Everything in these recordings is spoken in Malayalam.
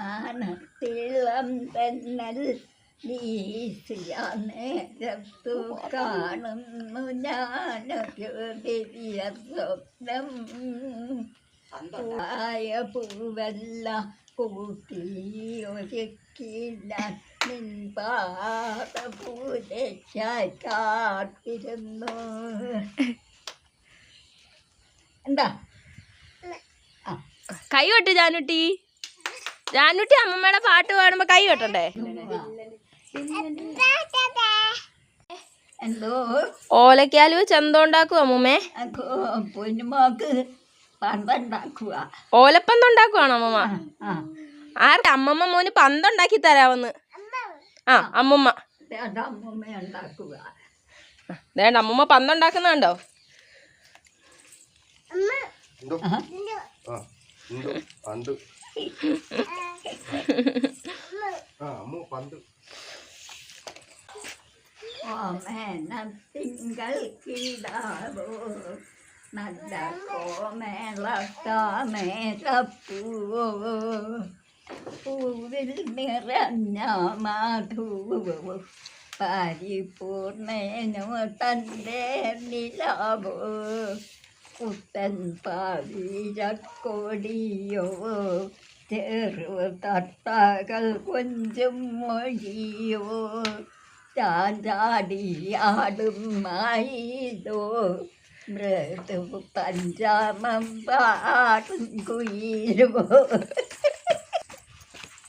മാനത്തിളം തന്നൽ വീശിയാനേരത്തു കാണുന്നു ഞാനൊരു വലിയ സ്വപ്നം. ആയ പൂവല്ല കൂട്ടി കാത്തിരുന്നു. എന്താ? കൈ കൊട്ട് ജാനുട്ടി. ജാനുട്ടി അമ്മമ്മയുടെ പാട്ട് പാടുമ്പോ കൈ വെട്ടണ്ടേ? എന്തോ? ഓലക്കാൽ വെച്ച് എന്തോ അമ്മൂമ്മേ പൊന്നുമോക്ക് പണ്ടുണ്ടാക്കുക ഓലപ്പന്ത് ഉണ്ടാക്കുവാണോ അമ്മമ്മ? ആ ആർക്ക് അമ്മമ്മ മോന് പന്തുണ്ടാക്കി തരാമെന്ന്. ആ അമ്മമ്മ. അത് അമ്മൂമ്മ ഉണ്ടാക്കുക വേണ്ട അമ്മമ്മ പന്തുണ്ടാക്കുന്നുണ്ടോ? പന്ത്. ആ അമ്മു പന്ത്. ഓമേന തിങ്കൾ കിടാവോ നല്ല കോമേളക്കാമേലപ്പൂവോ പൂവിൽ നിറഞ്ഞ മാധുവോ? പരിപൂർണേനോ തന്റെ നിലാവോ? പുത്തൻ പാവിരക്കൊടിയോ ചെറു തട്ടകൾ കൊഞ്ചും മൊഴിയോ. ചാഞ്ചാടിയാടും മായിതോ മൃദു പഞ്ചാമം പാടും കുയിലോ.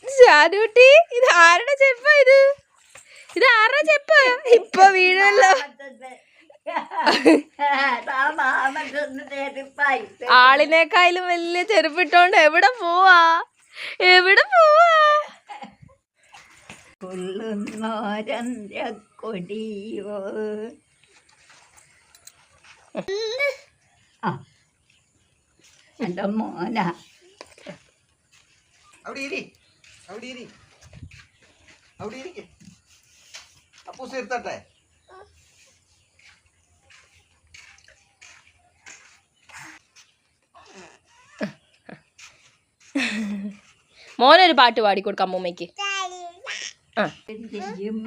ജാനുട്ടി ഇത് ആരുടെ ചെപ്പ ഇത്? ഇത് ആരുടെ ചെപ്പ? ഇപ്പൊ വീഴല്ലോ ആളിനേക്കാളും വലിയ ചെരുപ്പിട്ടോണ്ട് എവിടെ പോവാ? എവിടെ പോവാ? കൊള്ളുന്നോരന്ത്യ കൊടിയോ എന്റെ മോന. അവിടെ ഇരി. അവിടെ ഇരി. അവിടെ ഇരിക്കെ. അപ്പൂസ് ഇരുത്തട്ടെ. മോനൊരു പാട്ട് പാടിക്കൊടുക്കാം അമ്മൂമ്മയ്ക്ക്. ആ. ചെയ്യും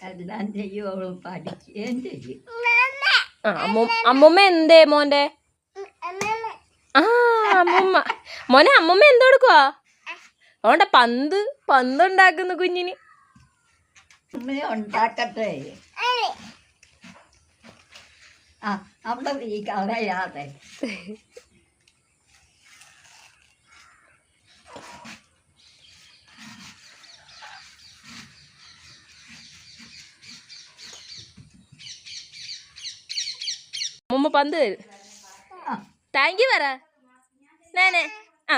എല്ലാം ചെയ്യും അവൾ പഠിക്കുകയും ചെയ്യും ആ അമ്മൂ അമ്മൂമ്മ എന്തേ മോന്റെ ആ അമ്മൂമ്മ. മോനെ അമ്മൂമ്മ എന്ത് കൊടുക്കുവാ? അതുകൊണ്ട് പന്ത് പന്ത് ഉണ്ടാക്കുന്നു കുഞ്ഞിന് ഉണ്ടാക്കട്ടെ. ആ അവിടെ ഈ കളയാതെ അമ്മൂമ്മ പന്ത് തരും. താങ്ക് യു പറ. നേനെ. ആ.